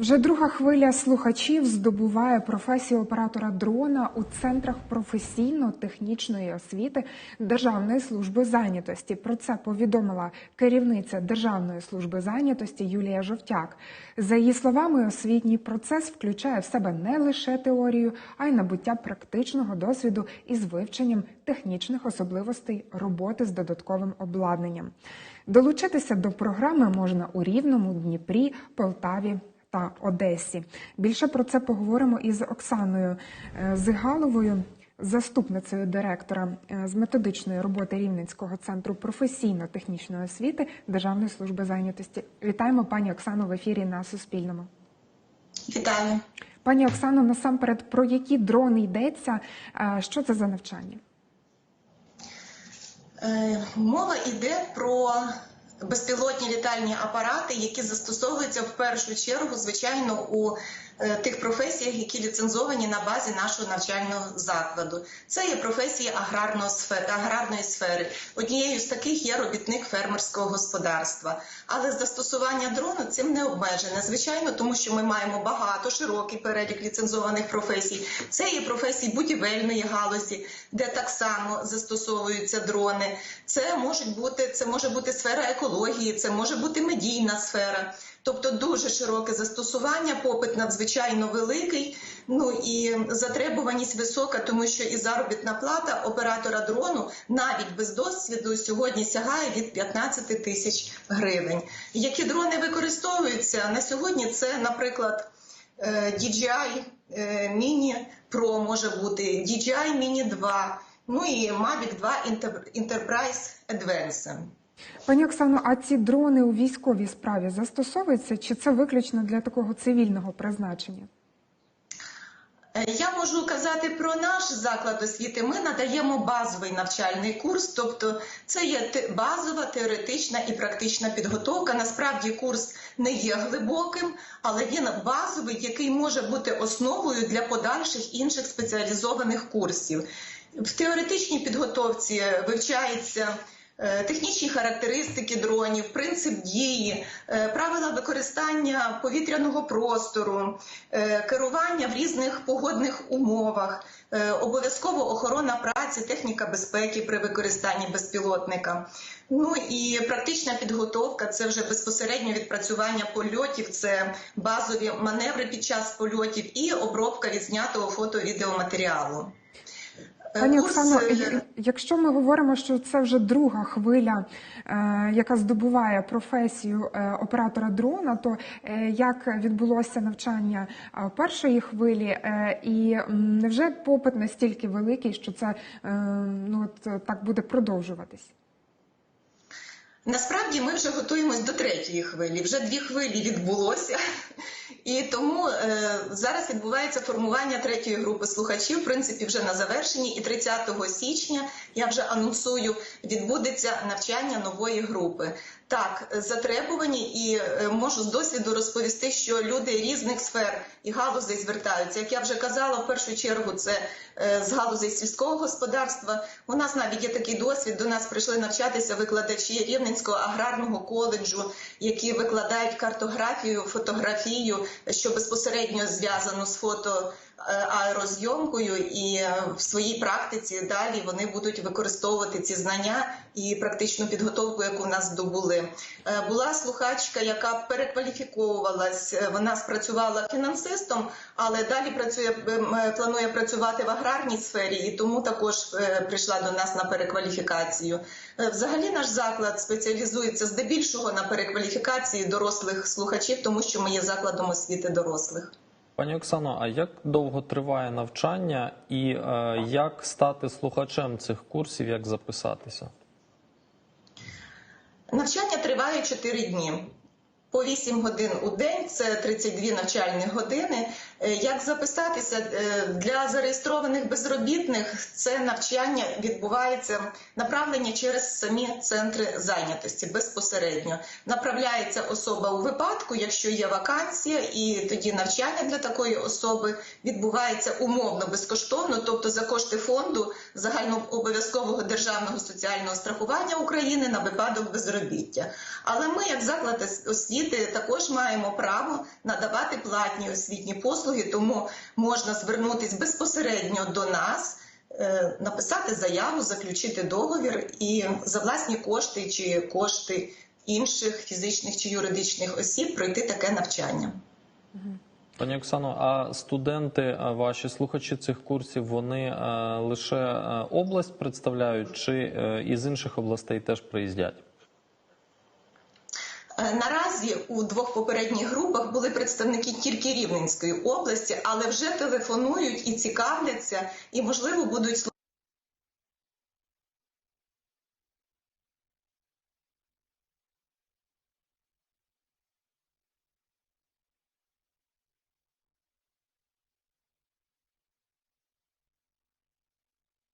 Вже друга хвиля слухачів здобуває професію оператора дрона у центрах професійно-технічної освіти Державної служби зайнятості. Про це повідомила керівниця Державної служби зайнятості Юлія Жовтяк. За її словами, освітній процес включає в себе не лише теорію, а й набуття практичного досвіду із вивченням технічних особливостей роботи з додатковим обладнанням. Долучитися до програми можна у Рівному, Дніпрі, Полтаві та Одесі. Більше про це поговоримо із Оксаною е, Зигаловою, заступницею директора е, з методичної роботи Рівненського центру професійно-технічної освіти Державної служби зайнятості. Вітаємо пані Оксану в ефірі на Суспільному. Вітаю. Пані Оксано, насамперед, про які дрони йдеться? Е, Що це за навчання? Мова йде про безпілотні літальні апарати, які застосовуються в першу чергу, звичайно, у тих професіях, які ліцензовані на базі нашого навчального закладу. Це є професії аграрної сфери. Однією з таких є робітник фермерського господарства. Але застосування дрону цим не обмежене. Звичайно, тому що ми маємо багато широкий перелік ліцензованих професій. Це є професії будівельної галузі, де так само застосовуються дрони. Це можуть бути це може бути сфера екології, це може бути медійна сфера. Тобто дуже широке застосування, попит надзвичайно великий. Ну і затребуваність висока, тому що і заробітна плата оператора дрону навіть без досвіду сьогодні сягає від 15 тисяч гривень. Які дрони використовуються на сьогодні? Це, наприклад, DJI Mini Pro може бути, DJI Mini 2, ну і Mavic 2 Inter- Enterprise Advance. Пані Оксано, а ці дрони у військовій справі застосовуються чи це виключно для такого цивільного призначення? Е, Я можу казати про наш заклад освіти. Ми надаємо базовий навчальний курс, тобто це є базова, теоретична і практична підготовка. Насправді курс не є глибоким, але він базовий, який може бути основою для подальших інших спеціалізованих курсів. В теоретичній підготовці вивчається. Е, Технічні характеристики дронів, принцип дії, е, правила використання повітряного простору, е, керування в різних погодних умовах, обов'язково охорона праці, техніка безпеки при використанні безпілотника. Ну і практична підготовка це вже безпосередньо відпрацювання польотів, це базові маневри під час польотів і обробка відзнятого фото-відеоматеріалу. Е, Пані Оксано, е, якщо ми говоримо, що це вже друга хвиля, е, яка здобуває професію оператора дрона, то як відбулося навчання першої хвилі, і невже попит настільки великий, що це ну от так буде продовжуватись? Насправді ми вже готуємось до третьої хвилі. Вже дві хвилі відбулося, і тому е, зараз відбувається формування третьої групи слухачів. В принципі, вже на завершенні. І 30 січня я вже анонсую, відбудеться навчання нової групи. Так, затребувані, і е, можу з досвіду розповісти, що люди різних сфер і галузей звертаються. Як я вже казала, в першу чергу це е, з галузей сільського господарства. У нас навіть є такий досвід. До нас прийшли навчатися викладачі Рівненського аграрного коледжу, які викладають картографію, фотографію, що безпосередньо зв'язано з фото. Е, Аерозйомкою і е, в своїй практиці далі вони будуть використовувати ці знання і практичну підготовку, яку в нас здобули. Е, Була слухачка, яка перекваліфіковувалась. Вона спрацювала фінансистом, але далі працює планує працювати в аграрній сфері, і тому також прийшла до нас на перекваліфікацію. Взагалі, наш заклад спеціалізується здебільшого на перекваліфікації дорослих слухачів, тому що ми є закладом освіти дорослих. Пані Оксано, а як довго триває навчання і е, як стати слухачем цих курсів, як записатися? Навчання триває 4 дні. По 8 годин у день, це 32 навчальні години. Е, Як записатися Е, для зареєстрованих безробітних? Це навчання відбувається направлення через самі центри зайнятості безпосередньо. Направляється особа у випадку, якщо є вакансія, і тоді навчання для такої особи відбувається умовно безкоштовно, тобто за кошти фонду загальнообов'язкового державного соціального страхування України на випадок безробіття. Але ми, як заклад освіти, також маємо право надавати платні освітні послуги, тому можна звернутися безпосередньо до нас. е, Написати заяву, заключити договір і за власні кошти чи кошти інших фізичних чи юридичних осіб пройти таке навчання. Пані Оксано, а студенти, а ваші слухачі цих курсів, вони е, лише е, область представляють, чи із інших областей теж приїздять? Е, Наразі у двох попередніх групах були представники тільки Рівненської області, але вже телефонують і цікавляться, і можливо будуть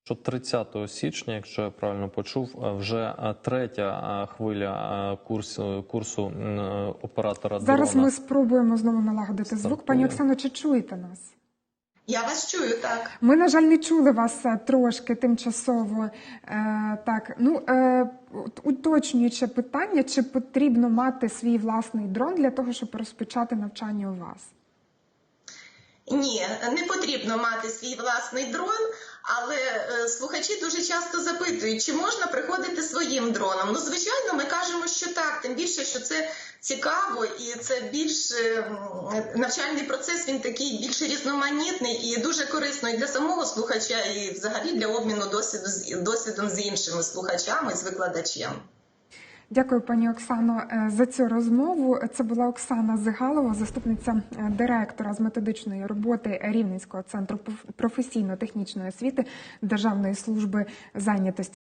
Що 30 січня, якщо я правильно почув, е, вже е, третя е, хвиля курсу, курсу оператора Зараз дрона. ми спробуємо знову налагодити звук. Пані Оксано, чи чуєте нас? Я вас чую так. Ми, на жаль, не чули вас трошки тимчасово. Е, так, ну е, уточнююче питання, чи потрібно мати свій власний дрон для того, щоб розпочати навчання у вас? Ні, не потрібно мати свій власний дрон, але е, слухачі дуже часто запитують, чи можна приходити своїм дроном. Ну, звичайно, ми кажемо, що так, тим більше, що це цікаво і це більш е, навчальний процес. Він такий більш різноманітний і дуже корисно і для самого слухача, і взагалі для обміну досвіду з досвідом з іншими слухачами, з викладачем. Дякую, пані Оксано, е, за цю розмову. Це була Оксана Зигалова, заступниця е, директора з методичної роботи Рівненського центру професійно-технічної освіти Державної служби зайнятості.